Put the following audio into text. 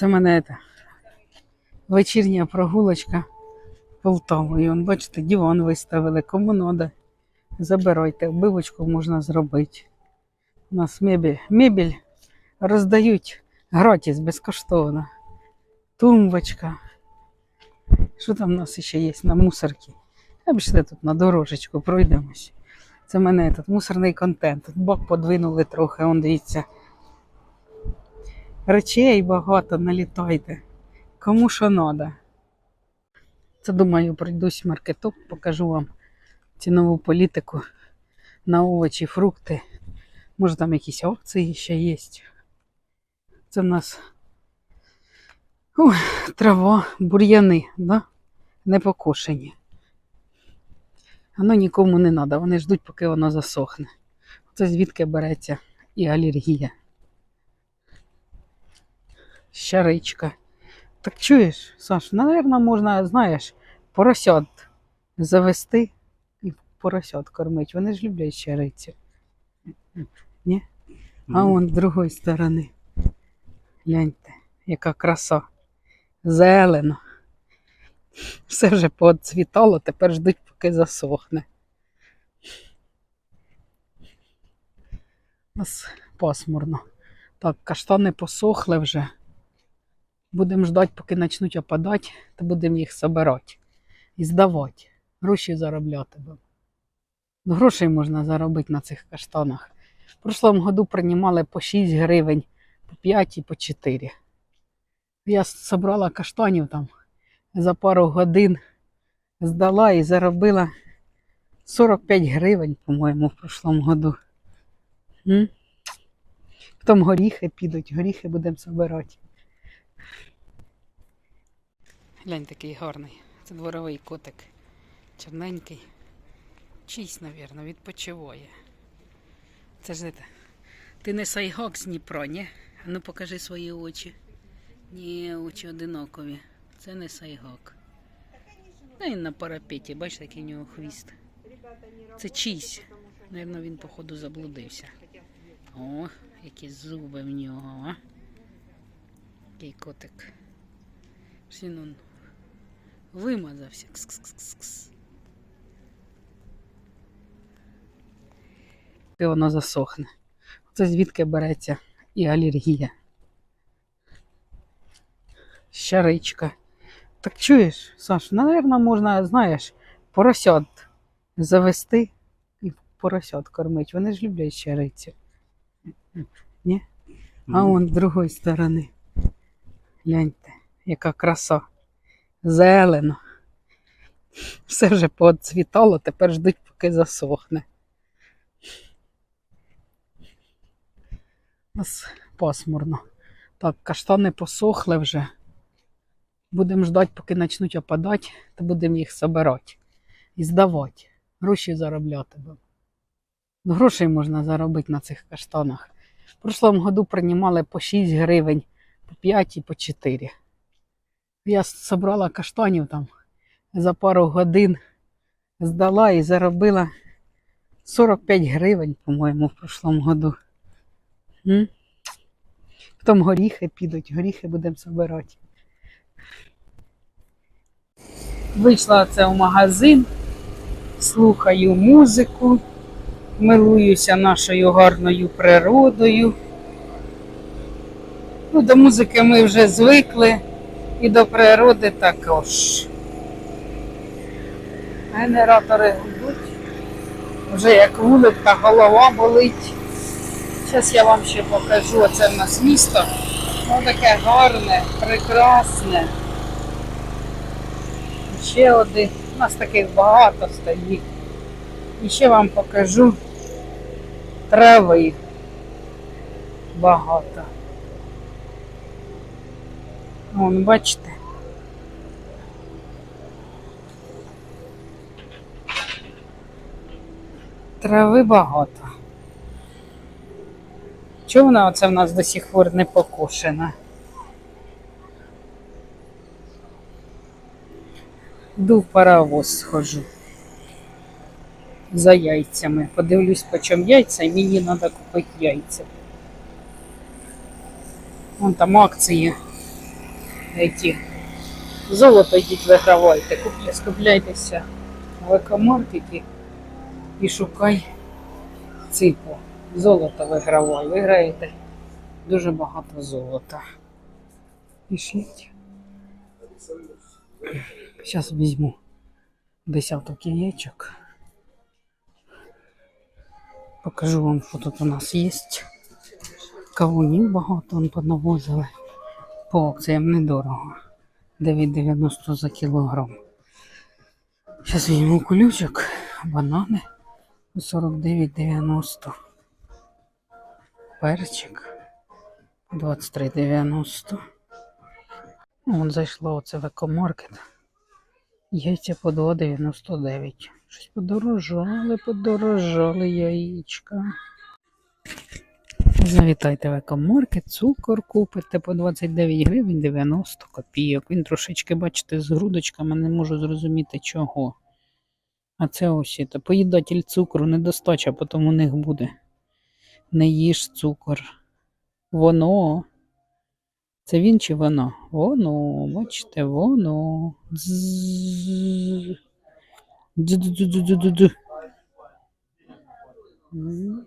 Це мене вечірня прогулочка Полтавою. Он, бачите, диван виставили. Кому треба, забирайте. Вбивочку можна зробити. У нас мебель, мебель роздають гратись, безкоштовно. Тумбочка. Що там у нас ще є на мусорці? А пішли тут на дорожечку, пройдемось. Це в мене тут мусорний контент. Бок подвинули трохи, он дивіться. Речей багато налітайте. Кому що треба. Це думаю, пройдусь в маркетоп, покажу вам цінову політику на овочі, фрукти. Може там якісь акції ще є. Це в нас Ой, трава, бур'яни, да? не покошені. Воно нікому не треба, вони ждуть, поки воно засохне. Це звідки береться і алергія. Щаричка. Так чуєш, Саш, напевно, можна, знаєш, поросят завести і поросят кормити. Вони ж люблять щарицю. Ні? А он з другої сторони. Гляньте, яка краса. Зелено. Все вже поцвітало, тепер ждуть, поки засохне. У нас пасмурно. Так, каштани посохли вже. Будемо ждати, поки почнуть опадати, то будемо їх збирати і здавати. Гроші заробляти. будемо. Ну, грошей можна заробити на цих каштанах. В прошлому году приймали по 6 гривень, по 5 і по 4. Я зібрала каштанів там за пару годин, здала і заробила 45 гривень, по-моєму, в прошлому году. М? Потім горіхи підуть, горіхи будемо збирати. Глянь, такий гарний. Це дворовий котик. Чорненький. Чийсь, мабуть, відпочиває. Це ж це. Ти не сайгок з Дніпро, ні? Ну покажи свої очі. Ні, очі одинокові. Це не сайгак. Та він на парапеті, бачиш, який у нього хвіст. Це чийсь. Наверно, він, походу, заблудився. О, які зуби в нього, а? Який котик. Ж Він он вимазався. Кс-кс-кс-кс. І воно засохне. Це звідки береться і алергія. Щаричка. Так чуєш, Саш, напевно, можна, знаєш, поросят завести і поросят кормити. Вони ж люблять щарицю. Ні? А он з другої сторони. Гляньте, яка краса. Зелено. Все вже поцвітало, тепер ждуть, поки засохне. У нас пасмурно. Так, каштани посохли вже. Будемо ждати, поки почнуть опадати, то будемо їх збирати і здавати. Гроші заробляти. будемо. Ну, грошей можна заробити на цих каштанах. В прошлому году приймали по 6 гривень, по 5 і по 4. Я зібрала каштанів там за пару годин, здала і заробила 45 гривень, по-моєму, в прошлому году. Потім горіхи підуть, горіхи будемо збирати. Вийшла це в магазин, слухаю музику, милуюся нашою гарною природою. Ну, до музики ми вже звикли і до природи також. Генератори гудуть, вже як вулика, голова болить. Зараз я вам ще покажу, оце в нас місто. Воно таке гарне, прекрасне. Ще один. У нас таких багато стоїть. І ще вам покажу трави. Багато. Вон, бачите. Трави багато. Чого вона оце в нас до сих пор не покошена? Йду в паровоз схожу. За яйцями. Подивлюсь, по чому яйця, і мені треба купити яйця. Вон там акції Ті. Золото йдіть вигравайте, купля, скупляйтеся в екомаркеті і шукай ципу. Золото вигравай. Виграєте дуже багато золота. Пишіть. Зараз візьму десяток яєчок. Покажу вам, що тут у нас є. Кавунів багато вон понавозили. По акціям недорого. 9,90 за кілограм. Зараз візьму кулючок, банани 49,90. Перчик 23,90. Вон зайшло оце в екомаркет. Яйця по 2,99. Щось подорожали, подорожали яєчка. Завітайте в екомаркет, цукор купите по 29 гривень 90 копійок. Він трошечки, бачите, з грудочками не можу зрозуміти чого. А це ось це. Поїдатель цукру недостача, потім у них буде. Не їж цукор. Воно. Це він чи воно? Воно, бачите, воно. Дзззз. Дзу-дзу-дзу-дзу-дзу-дзу. М.